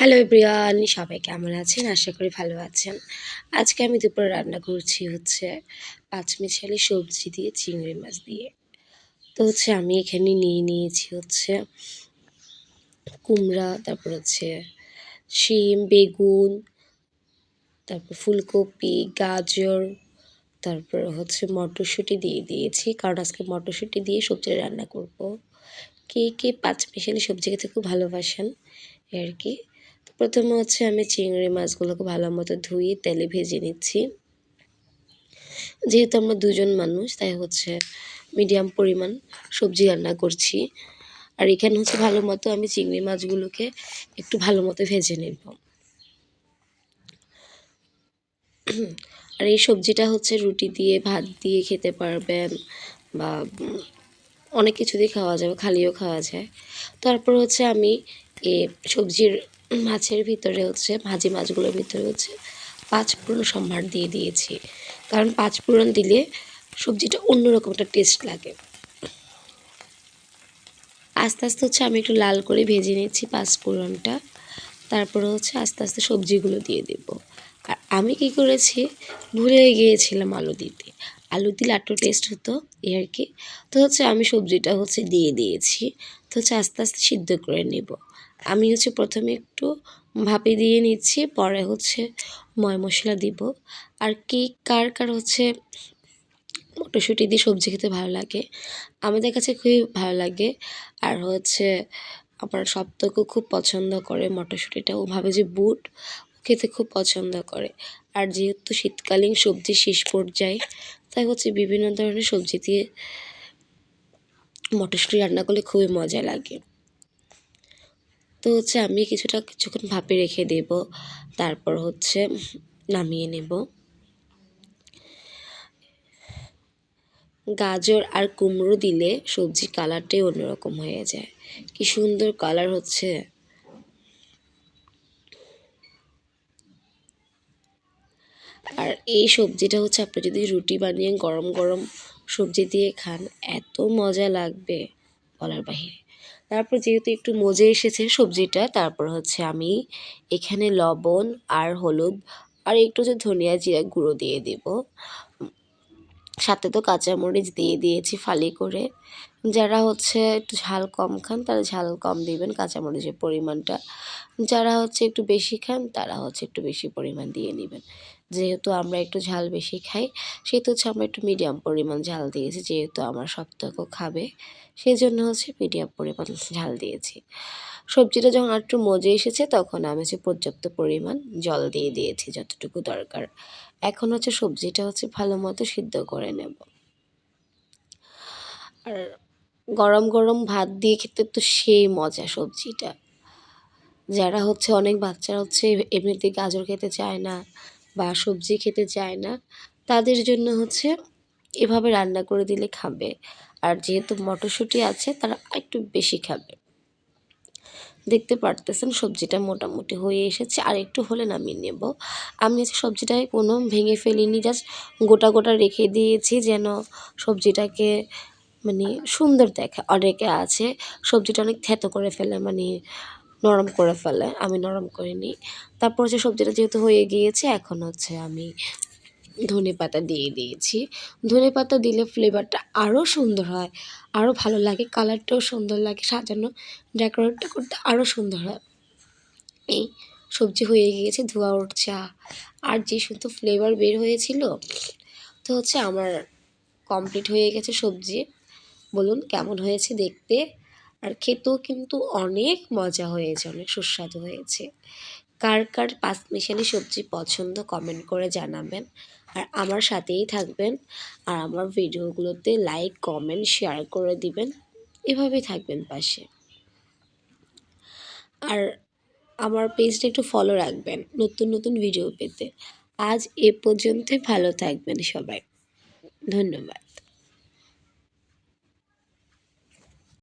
Hello everyone সবাই কেমন আছেন? আশা করি ভালো আছেন। আজকে আমি দুপুরে রান্না করছি হচ্ছে পাঁচমিশালি সবজি দিয়ে, চিংড়ি মাছ দিয়ে। তো হচ্ছে আমি এখানে নিয়ে নিয়েছি হচ্ছে কুমড়া, তারপর হচ্ছে শিম, বেগুন, তারপর ফুলকপি, গাজর, তারপর হচ্ছে মটরশুঁটি দিয়ে দিয়েছি। কারণ আজকে মটরশুঁটি দিয়ে সবজি রান্না করব। কে কে পাঁচ মিশালি সবজি খেতে খুব ভালোবাসেন আর কি। প্রথমে হচ্ছে আমি চিংড়ি মাছগুলোকে ভালো মতো ধুয়ে তেলে ভেজে নিচ্ছি। যেহেতু আমরা দুজন মানুষ, তাই হচ্ছে মিডিয়াম পরিমাণ সবজি রান্না করছি। আর এখানে হচ্ছে ভালো মতো আমি চিংড়ি মাছগুলোকে একটু ভালো মতো ভেজে নেব। আর এই সবজিটা হচ্ছে রুটি দিয়ে, ভাত দিয়ে খেতে পারবেন বা অনেক কিছু দিয়ে খাওয়া যাবে, খালিও খাওয়া যায়। তারপর হচ্ছে আমি এ সবজির মাছের ভিতরে হচ্ছে, ভাজি মাছগুলোর ভিতরে হচ্ছে পাঁচ ফোড়ন সম্ভার দিয়ে দিয়েছি। কারণ পাঁচ ফোড়ন দিলে সবজিটা অন্যরকম একটা টেস্ট লাগে। আস্তে আস্তে হচ্ছে আমি একটু লাল করে ভেজে নিচ্ছি পাঁচ ফোড়নটা। তারপরে হচ্ছে আস্তে আস্তে সবজিগুলো দিয়ে দেব। আর আমি কি করেছি, ভুলে গিয়েছিলাম আলু দিতে। আলু দিলে একটু টেস্ট হতো, এই আর কি। তো হচ্ছে আমি সবজিটা হচ্ছে দিয়ে দিয়েছি, তো হচ্ছে আস্তে আস্তে সিদ্ধ করে নেব। আমি হচ্ছে প্রথমে একটু ভাপে দিয়ে নিচ্ছি, পরে হচ্ছে ময় মশলা দিব। আর কি, কার কার হচ্ছে মটরশুঁটি দিয়ে সবজি খেতে ভালো লাগে? আমাদের কাছে খুবই ভালো লাগে। আর হচ্ছে আমার সপ্তকও খুব পছন্দ করে মটরশুঁটিটা, ও ভাবে যে বুট খেতে খুব পছন্দ করে। আর যেহেতু শীতকালীন সবজি শেষ পর্যায়ে তাই হচ্ছে বিভিন্ন ধরনের সবজি দিয়ে মটরশুঁটি রান্না করলে খুবই মজা লাগে। তো হচ্ছে আমি কিছুটা কিছুক্ষণ ভাপে রেখে দেব, তারপর হচ্ছে নামিয়ে নেব। গাজর আর কুমড়ো দিলে সবজির কালারটাই অন্যরকম হয়ে যায়। কি সুন্দর কালার হচ্ছে। আর এই সবজিটা হচ্ছে আপনি যদি রুটি বানিয়ে গরম গরম সবজি দিয়ে খান, এত মজা লাগবে বলার বাহিরে। তারপর যেহেতু একটু মজে এসেছে সবজিটা, তারপর হচ্ছে আমি এখানে লবণ আর হলুদ আর একটু হচ্ছে ধনিয়া জিরা গুঁড়ো দিয়ে দেব। সাথে তো কাঁচামরিচ দিয়ে দিয়েছি ফালি করে। যারা হচ্ছে একটু ঝাল কম খান, তারা ঝাল কম দিবেন কাঁচামরিচের পরিমাণটা। যারা হচ্ছে একটু বেশি খান, তারা হচ্ছে একটু বেশি পরিমাণ দিয়ে নেবেন। যেহেতু আমরা একটু ঝাল বেশি খাই, সেহেতু হচ্ছে আমরা একটু মিডিয়াম পরিমাণ ঝাল দিয়েছি, যেহেতু আমার সপ্তাহ খাবে সেই জন্য হচ্ছে মিডিয়াম পরিমাণ ঝাল দিয়েছি। সবজিটা যখন আর একটু মজে এসেছে, তখন আমি হচ্ছে পর্যাপ্ত পরিমাণ জল দিয়ে দিয়েছি, যতটুকু দরকার। এখন হচ্ছে সবজিটা হচ্ছে ভালো মতো সিদ্ধ করে নেব। আর গরম গরম ভাত দিয়ে খেতে তো সেই মজা সবজিটা। যারা হচ্ছে অনেক বাচ্চারা হচ্ছে এমনিতে গাজর খেতে চায় না বা সবজি খেতে চায় না, তাদের জন্য হচ্ছে এভাবে রান্না করে দিলে খাবে। আর যেহেতু মটরশুঁটি আছে, তারা একটু বেশি খাবে। দেখতে পারতেছেন, সবজিটা মোটামুটি হয়ে এসেছে। আর একটু হলে নামিয়ে নেব। আমি সবজিটাকে কোনো ভেঙে ফেলিনি, জাস্ট গোটা গোটা রেখে দিয়েছি যেন সবজিটাকে মানে সুন্দর দেখে, অনেকে আছে সবজিটা অনেক থেতো করে ফেলে মানে নরম করে ফেলে। আমি নরম করিনি। তারপর হচ্ছে সবজিটা যেহেতু হয়ে গিয়েছে, এখন হচ্ছে আমি ধনে পাতা দিয়ে দিয়েছি। ধনে পাতা দিলে ফ্লেভারটা আরও সুন্দর হয় আরও ভালো লাগে কালারটাও সুন্দর লাগে, সাজানো ডেকোরেটটা করতে আরও সুন্দর হয়। এই সবজি হয়ে গিয়েছে, ধোয়া উঠছে। আর যে শুধু ফ্লেভার বের হয়েছিল, তো হচ্ছে আমার কমপ্লিট হয়ে গেছে সবজি। বলুন কেমন হয়েছে দেখতে? আর খেতেও কিন্তু অনেক মজা হয়েছে, অনেক সুস্বাদু হয়েছে। কার কার পাঁচমিশালি সবজি পছন্দ কমেন্ট করে জানাবেন। আর আমার সাথেই থাকবেন। আর আমার ভিডিওগুলোতে লাইক কমেন্ট শেয়ার করে দিবেন। এভাবেই থাকবেন পাশে। আর আমার পেজটা একটু ফলো রাখবেন নতুন নতুন ভিডিও পেতে। আজ এ পর্যন্তই ভালো থাকবেন সবাই। ধন্যবাদ।